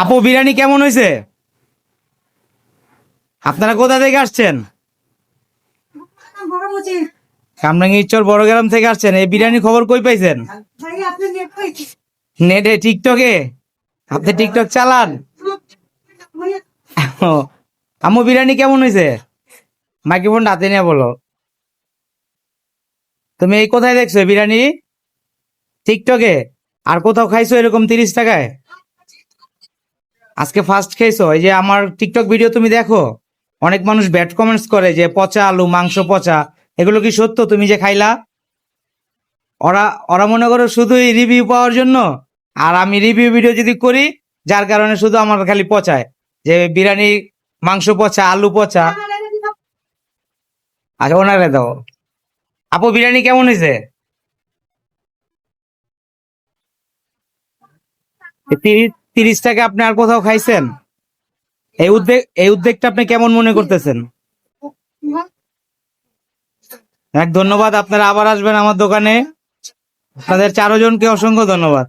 আপু বিরিয়ানি কেমন হয়েছে? আপনারা কোথা থেকে আসছেন? কামরাঙ্গি ইচ্ছর বড় গ্রাম থেকে আসছেন। এই বিরিয়ানি খবর কই পাইছেন? নেটে টিকটকে? আপনি টিকটক চালান? ও, আম্মু বিরিয়ানি কেমন হয়েছে? মাইক্রোফোন হাতে নিয়ে বলো। তুমি এই কোথায় দেখছ বিরিয়ানি? টিকটকে? আর কোথাও খাইছো এরকম তিরিশ টাকায়? আজকে ফার্স্ট খেয়েছো? এই যে আমার টিকটক ভিডিও তুমি দেখো, অনেক মানুষ ব্যাড কমেন্টস করে যে পচা আলু, মাংস পচা, এগুলো কি সত্য? তুমি যে খাইলা? ওরা ওরা মনে করো শুধুই রিভিউ পাওয়ার জন্য। আর আমি রিভিউ ভিডিও যদি করি, যার কারণে শুধু আমার খালি পচায়। যে বিরিয়ানি, মাংস পচা, আলু পচা। আচ্ছা ওনারে দাও। আপু, বিরিয়ানি কেমন হয়েছে? তিরিশ তিরিশ টাকা আপনি আর কোথাও খাইছেন? এই উদ্বেগ এই উদ্বেগটা আপনি কেমন মনে করতেছেন? এক ধন্যবাদ, আপনারা আবার আসবেন আমার দোকানে। আপনাদের চারজনকে অসংখ্য ধন্যবাদ।